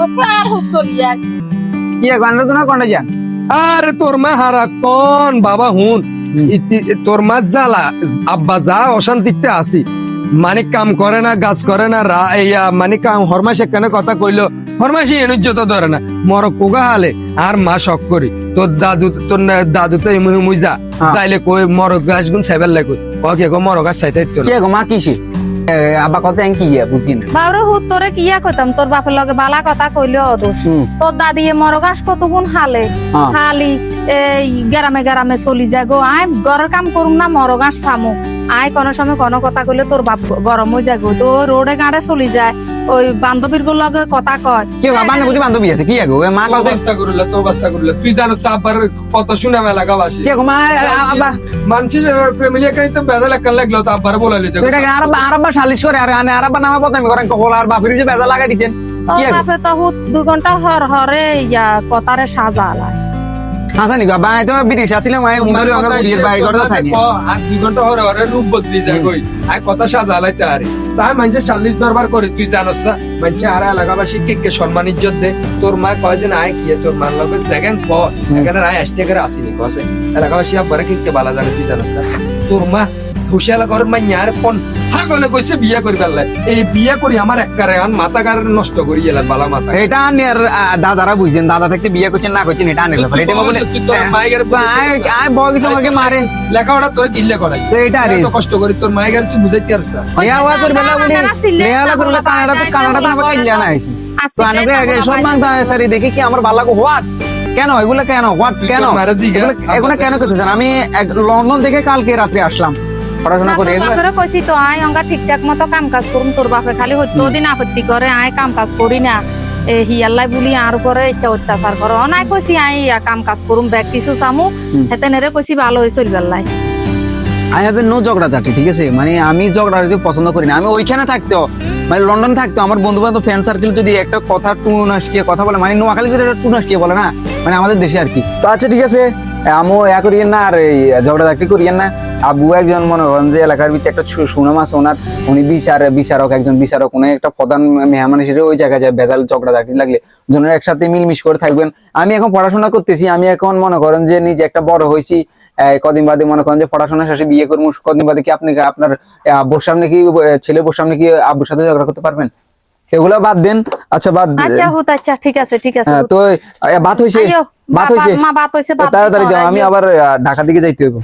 আর হুসলিয়া কি তো না কোনটা যান আরে তোর মা হারা কোন? বাবা হুন। তোর মা জ্বালা। আব্বা যা অশান্তিতে আসি মানে কাম করে না গাছ করে না রা ইয়া মানে কাম হরমাস এখানে কথা কইলো? হরমাসি এনুজ্জত ধরে না। মর কোগা হালে আর মা শখ করি। তোর দাদু তোর দাদু তো ইমু ইমু যা। হ্যাঁ। চাইলে কই মর গাছ গুন সাইবার লাগে ওকে গো মর গাছ চাইতে কি গো মা কিসে? এ, আব্বা কথা কি ইয়া বুঝি না। বাবরে হুত তোরে কিয়া কইতাম? তোর বাপের লগে বালা কথা কইলে অদোষ। তোর দাদি মরগাস কত গুণ হালে। হ্যাঁ। এই গ্রামে গ্রামে চলি যায় গো। আয় ঘরের কাম করুম না মরগাস সামু আয় কোনো সময় কোনো কথা কইলে তোর বাপ গরম হয়ে যায় গো। তো রোডে গাড়ে চলি যায়। ওই বান্ধবীরগুলো লগে কথা কয়। কি বান্ধব বুঝি বান্ধবী আছে কি গো? মা কথা করলে তোর বাস্তা করলে তুই জানো আব্বার কত শুনে মেলা গাবাসি কি গো মা এ, আব্বা। মানুষের ফ্যামিলি একাই তো লাগল তো আব্বার বলে লিছে তো এটা আরব আরব সালিশ করে আর আনে আরব নামে বদনামি করেন কল আর বাপের যে বেজা লাগাই দিতেন। কি বাপে তো হুত দু ঘণ্টা হর হরে ইয়া কথারে সাজালা হাসা নি গো বা তো বিদেশ আসিলাম আই উমারি অঙ্গা গুড়ির বাড়ি ঘর থাকি। আর দুই ঘণ্টা হরে হরে রূপ বদলি যায় কই? আই কথা সাজালাইতে আরে। তাই মানুষের চাল্লিশ দরবার করে তুই জানোস না? মানুষে আর এলাকাবাসী কে কে সম্মান ইজ্জত দে তোর মা কয় যে না আয় কি তোর মার লগে জাগান ক? এখানে আয় আসতে করে আসিনি কসে। এলাকাবাসী আব্বারে কে কে বালা জানে তুই জানোস না? তোর মা হুশিয়ালা করেন মা ইয়ার কোন হাগলে কইছে বিয়া করি পারলে। এই বিয়া করি আমার এককারে আন মাথা কারে নষ্ট করি এলা বালা মাথা এটা আনের দাদারা বুঝছেন দাদা থাকতে বিয়ে করছেন না করছেন এটা আনের ব্যাপার এটা বলে তুই তোর মায়ের আয় আয় বয় কিছু আমাকে মারে। লেখাপড়া তোর কিল্লে করাই। তো এটা আরে এত কষ্ট করি তোর মায়ের তুই বুঝাইতে পারছ না ইয়া ওয়া করে বেলা বলি লেহালা করে কানাডা তো কানাডা তো আমাকে ইল্লা না আইছি। তো আনকে সব মাংস সারি দেখি কি আমার ভালো লাগে হোয়াট? কেন এগুলো কেন হোয়াট কেন। এগুলো- কেন করতেছেন? আমি এক- লন্ডন থেকে কালকে রাত্রে আসলাম। পড়াশোনা করে কইছি তো আয় অঙ্গা ঠিকঠাক মতো কাম কাজ করুম তোর বাপে খালি হইতো দিন আপত্তি করে আয় কাম কাজ করি না। এ হিয়াল্লাই বুলি আর উপরে ইচ্ছা অত্যাচার করো। কইছি আয় ইয়া কাম কাজ করুম ব্যাগ কিছু চামু। হেতে নেরে কইছি ভালো আই হ্যাভ নো ঝগড়া ঝাঁটি ঠিক আছে? মানে আমি ঝগড়া ঝাঁটি পছন্দ করি না। আমি ওইখানে থাকতেও মানে লন্ডন থাকতো। আমার বন্ধু বান্ধব ফ্রেন্ড সার্কেল যদি একটা কথা টুন আসকিয়ে কথা বলে মানে নোয়াখালী যদি একটা টুন আসকিয়ে বলে না? মানে আমাদের দেশে আর কি। তো আচ্ছা ঠিক আছে। আমও এ করিয়েন না আর এই ঝগড়া ঝাঁটি করিয়েন না। আবু একজন মনে করেন যে এলাকার ভিতরে একটা সুনাম আছে ওনার উনি বিচার বিচারক একজন বিচারক উনি একটা প্রধান মেহমান হিসেবে ওই জায়গায় যায় ভেজাল ঝগড়া ঝাঁটি লাগলে। দুজনের একসাথে মিলমিশ করে থাকবেন। আমি এখন পড়াশোনা করতেছি আমি এখন মনে করেন যে নিজে একটা বড় হয়েছি। কদিন বাদে মনে করেন যে পড়াশোনা শেষে বিয়ে করব। কদিন বাদে কি আপনি আপনার আব্বুর সামনে কি ছেলে বোর সামনে কি আব্বুর সাথে ঝগড়া করতে পারবেন? এগুলো বাদ দেন। আচ্ছা বাদ আচ্ছা আচ্ছা ঠিক আছে ঠিক আছে হ্যাঁ, তো বাদ হয়েছে বাত হয়েছে মা বাত হইছে তাড়াতাড়ি যাও আমি আবার ঢাকা দিকে যাইতে হইব।